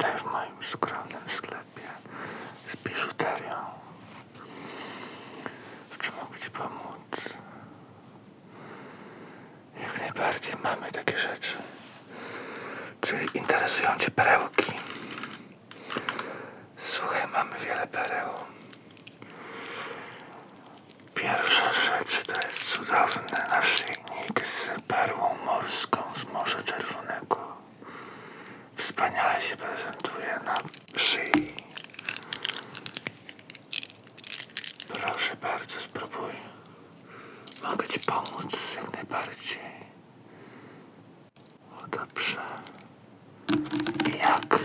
tutaj w moim skromnym sklepie z biżuterią. W czym mogę Ci pomóc? Jak najbardziej mamy takie rzeczy. Czyli interesują Cię perełki. Słuchaj, mamy wiele pereł. Pierwsza rzecz to jest cudowny naszyjnik z perłą morską z Morza Czerwonego. Wspaniale się prezentuje na szyi. Proszę bardzo, spróbuj. Mogę Ci pomóc jak najbardziej. O dobrze. I jak?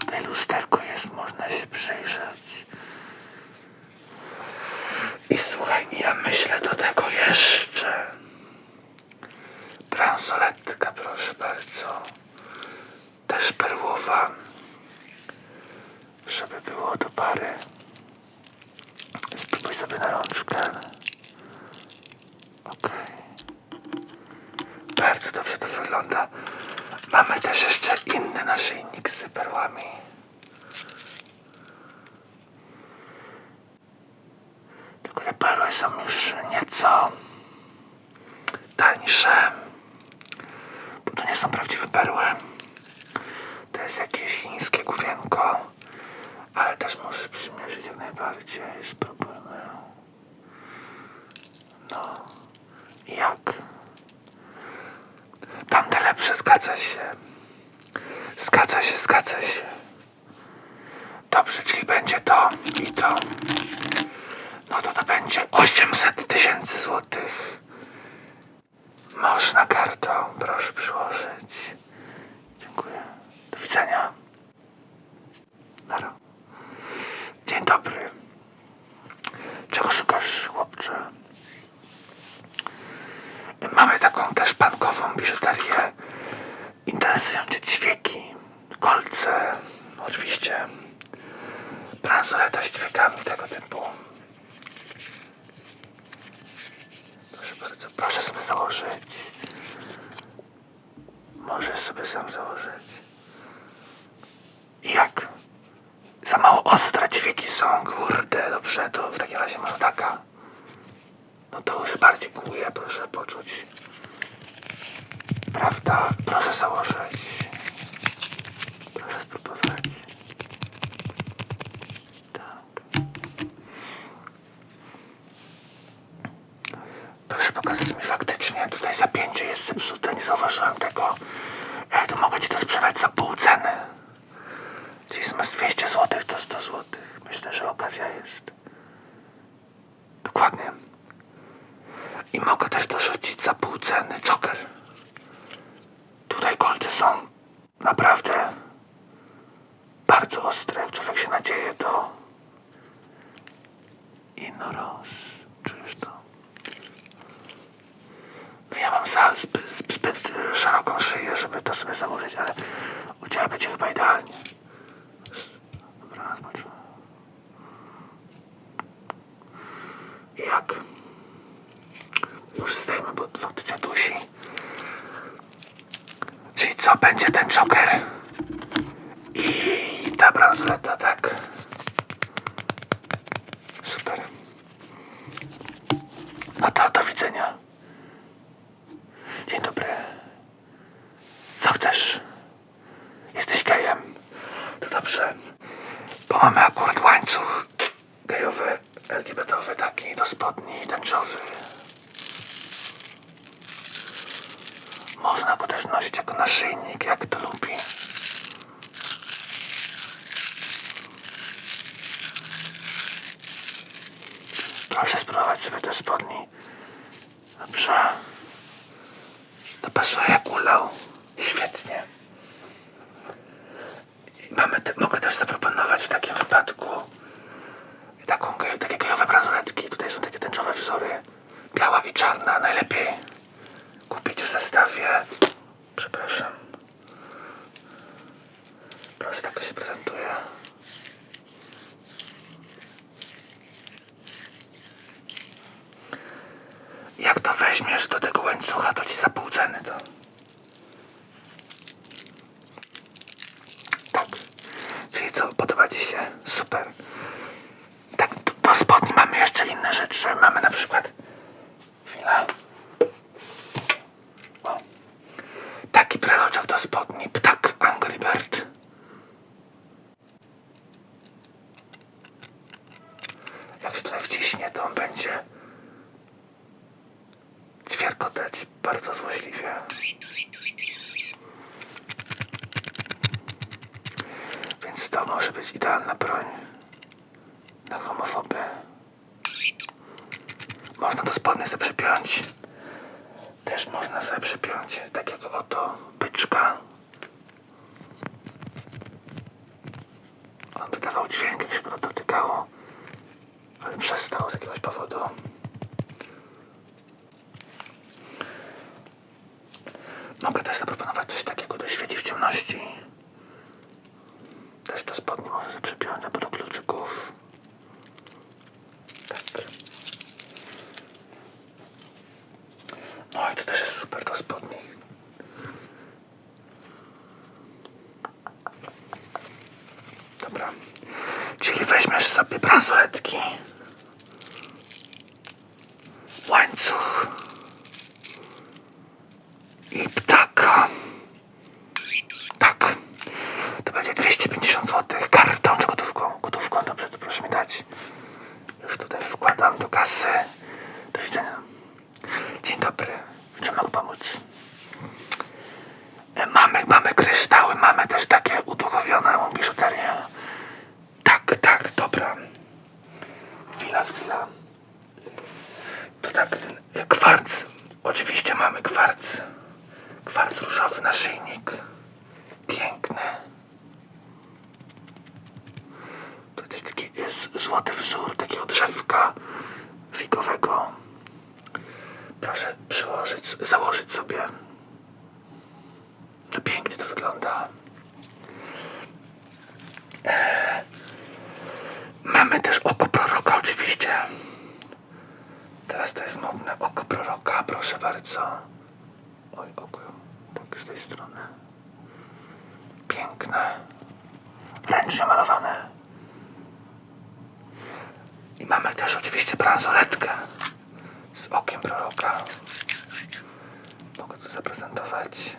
Tutaj lusterko jest, można się przyjrzeć. I słuchaj, ja myślę do tego jeszcze. Bransoletka, proszę bardzo. Też perłowa. Żeby było do pary. Spróbuj sobie na rączkę. Okej. Bardzo dobrze to wygląda. Mamy też jeszcze inny naszyjnik z perłami. Tylko te perły są już nieco tańsze. Bo to nie są prawdziwe perły. To jest jakieś chińskie główienko. Ale też możesz przymierzyć jak najbardziej. Spróbujmy. No. Jak? Tamte lepsze, zgadza się. Zgadza się, zgadza się. Dobrze, czyli będzie to i to. No to to będzie 800 tysięcy złotych. Można kartą, proszę przyłożyć. Dziękuję. Do widzenia. Dzień dobry. Czego szukasz, chłopcze? Mamy taką też pankową biżuterię. Interesują cię ćwieki, kolce, oczywiście bransoleta z ćwiekami tego typu. Proszę bardzo, proszę sobie założyć. Możesz sobie sam założyć. Jak? Za mało ostre ćwieki są, kurde, dobrze, to w takim razie może taka. No to już bardziej kłuje, proszę poczuć. Prawda? Proszę założyć. Proszę spróbować. Tak. Proszę pokazać mi faktycznie. Tutaj zapięcie jest zepsute, nie zauważyłem tego. E, to mogę ci to sprzedać za pół ceny. Czyli zamiast 200 zł to 100 zł. Myślę, że okazja jest. Dokładnie. I mogę też dorzucić za pół ceny joker. Tutaj kolce są naprawdę bardzo ostre. Jak człowiek się nadzieje, to ino roz. Czujesz to? No ja mam za zbyt, zbyt szeroką szyję, żeby to sobie założyć, ale u Ciebie będzie chyba idealnie. Dobra, zobaczymy. Jak? Już zdejmę, bo faktycznie dusi. Czyli co, będzie ten joker? I ta bransoleta, tak? Super. No to do widzenia. Dzień dobry. Co chcesz? Jesteś gejem? To dobrze. Bo mamy akurat łańcuch gejowy, LGBT-owy taki do spodni tęczowy. Można go też nosić jako naszyjnik, jak to lubi. Proszę spróbować sobie te spodni. Dobrze. Dopasuje ulał. Świetnie. Mamy te, mogę też zaproponować w takim wypadku taką, takie gejowe bransoletki. Tutaj są takie tęczowe wzory. Biała i czarna najlepiej kupić w zestawie. Przepraszam. Proszę, tak to się prezentuje. Jak to weźmiesz do tego łańcucha, to ci za pół ceny to. do spodni ptak Angry Bird. Jak się tutaj wciśnie, to on będzie ćwierkotać bardzo złośliwie. Więc to może być idealna broń na homofoby. Można to spodnie sobie przypiąć. Też można sobie przypiąć takiego oto byczka. On wydawał dźwięk, jak się go dotykało, ale przestał z jakiegoś powodu. Mogę też zaproponować coś takiego do świeci w ciemności. Też to spodnie może sobie przypiąć albo do kluczyków. Tak. No i to też jest super do spodni. Dobra. Czyli weźmiesz sobie bransoletki. Łańcuch. I ptaka. Tak. To będzie 250 zł. Kartą czy gotówką? Gotówką, dobrze, to proszę mi dać. Już tutaj wkładam do kasy. Do widzenia. Dzień dobry. W czym mogę pomóc? E, Mamy, mamy kryształy, mamy też takie uduchowioną biżuterię. Tak, tak, dobra. Chwila, chwila. To tak, e, kwarc. Oczywiście mamy kwarc. Kwarc różowy naszyjnik. Piękny. Też taki jest złoty wzór takiego drzewka figowego. Proszę przyłożyć, założyć sobie. To pięknie to wygląda. Eee, mamy też oko proroka oczywiście. Teraz to jest modne oko proroka, proszę bardzo. Oj, oko, z tej strony. Piękne. Ręcznie malowane. I mamy też oczywiście bransoletkę z okiem proroka. Mogę to zaprezentować.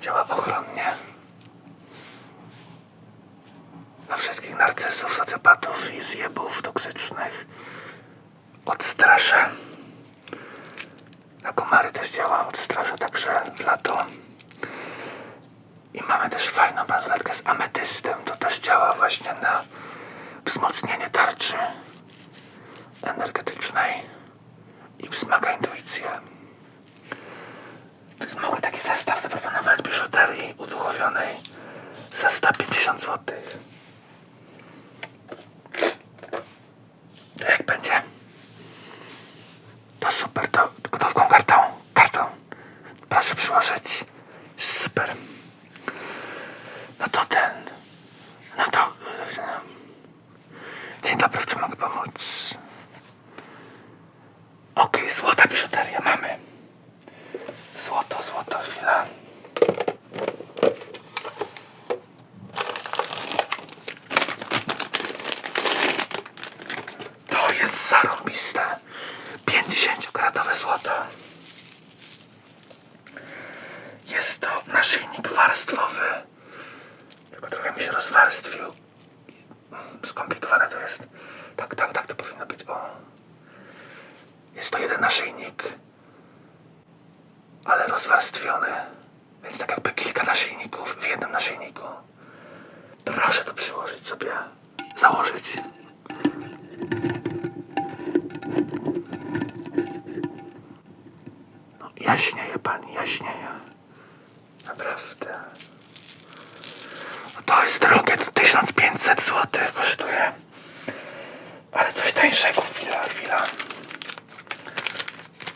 Działa ochronnie. Na wszystkich narcyzów, socjopatów i zjebów toksycznych. Odstrasza. Na komary też działa, odstrasza także lato. I mamy też fajną bransoletkę z ametystem. To też działa właśnie na wzmocnienie tarczy energetycznej i wzmaga intuicję. Więc mogę taki zestaw zaproponować biżuterii uduchowionej za 150 zł. Jak będzie? To super, to gotówką kartą, kartą. Proszę przyłożyć. Super. No to ten. No to. do widzenia. Dzień dobry, w czym mogę pomóc? Okej, złota biżuteria mamy. Złoto, złoto, chwila. To jest zarobiste. 50-karatowe złoto. Jest to naszyjnik warstwowy. Tylko trochę mi się rozwarstwił. Skomplikowane to jest. Tak, tak, tak to powinno być. O. Jest to jeden naszyjnik, ale rozwarstwiony. Więc tak jakby kilka naszyjników w jednym naszyjniku. Proszę to przyłożyć sobie. Założyć. No, jaśnieje pani, jaśnieje. Naprawdę. To jest drogie, to 1500 zł kosztuje. Ale coś tańszego, chwila, chwila.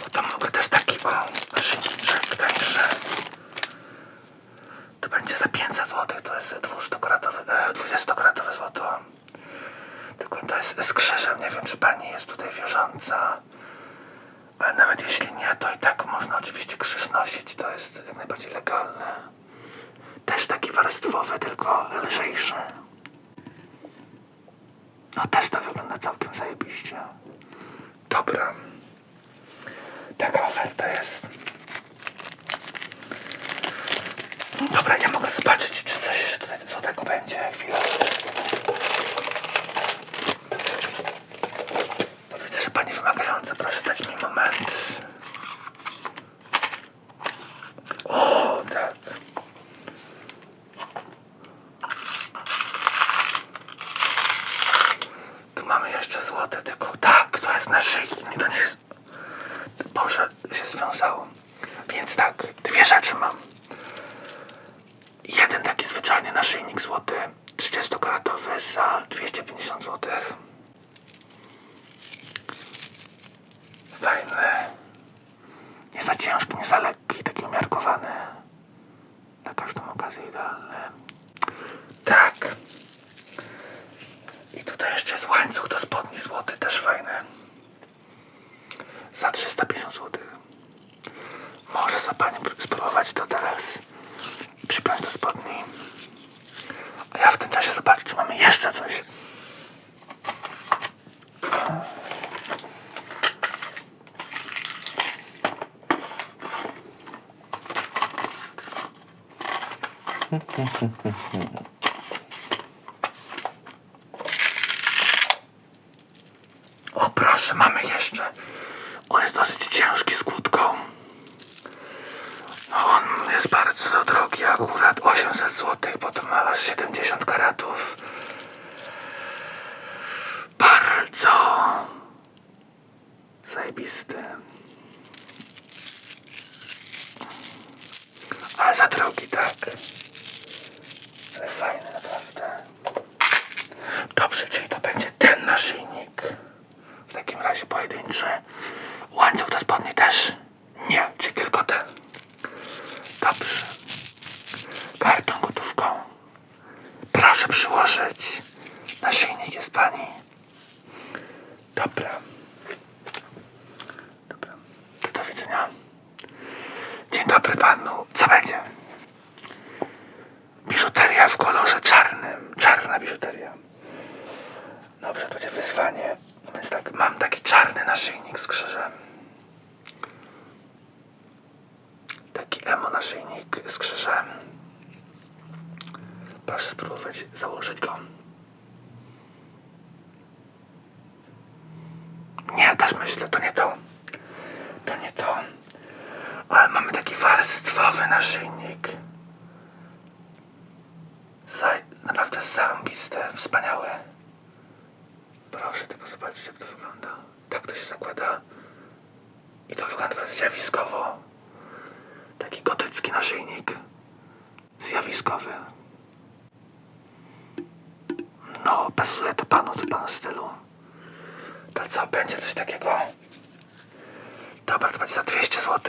No to mogę też taki, o, naszyjniczek tańszy. To będzie za 500 zł, to jest 200-karatowe, e, 20-karatowe złoto. Tylko to jest z krzyżem, nie wiem czy pani jest tutaj wierząca. Ale nawet jeśli nie, to i tak można oczywiście krzyż nosić, to jest jak najbardziej legalne też taki warstwowy, tylko lżejszy. No też to wygląda całkiem zajebiście. Dobra. Taka oferta jest. Dobra, ja mogę zobaczyć, czy coś jeszcze tutaj złotego będzie. Naszyjnik złoty, 30-karatowy za 250 zł. Fajny. Nie za ciężki, nie za lekki, taki umiarkowany. Na każdą okazję idealny. Tak. I tutaj jeszcze jest łańcuch do spodni złoty, też fajny. Za 350 zł. Może za panią spróbować to teraz i przypiąć do spodni. A ja w tym czasie zobaczę, czy mamy jeszcze coś. O proszę, mamy jeszcze. On jest dosyć ciężki z kłódką. No on jest bardzo drogi akurat, 800 zł, potem ma aż 70 karatów. Bardzo zajebisty. Ale za drogi, tak. Ale fajny naprawdę. Dobrze, czyli to będzie ten naszyjnik. W takim razie pojedynczy. Łańcuch do spodni też? Nie, czy tylko ten? Dobrze. Kartą gotówką. Proszę przyłożyć. Naszyjnik jest pani. Dobra. Dobra. To do widzenia. Dzień dobry panu. Co będzie? Biżuteria w kolorze czarnym. Czarna biżuteria. Dobrze, to będzie wyzwanie. No Więc tak, mam taki czarny naszyjnik z krzyżem. Taki emo naszyjnik z krzyżem. Proszę spróbować założyć go. Nie, też myślę, to nie to. To nie to. Ale mamy taki warstwowy naszyjnik. Zaj naprawdę zarąbiste, wspaniałe. Proszę tylko zobaczyć, jak to wygląda. Tak to się zakłada. I to wygląda zjawiskowo. Taki gotycki naszyjnik. Zjawiskowy. No, pasuje to panu, co pana stylu. To co, będzie coś takiego? Dobra, to będzie za 200 zł.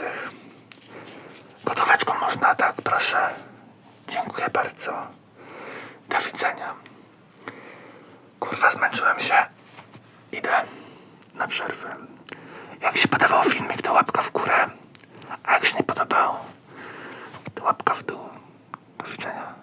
Gotóweczką można, tak, proszę. Dziękuję bardzo. Do widzenia. Kurwa, zmęczyłem się. Idę na przerwę. Jak się podobał filmik, to łapka w górę. A jak się nie podobał, to łapka w dół. Do widzenia.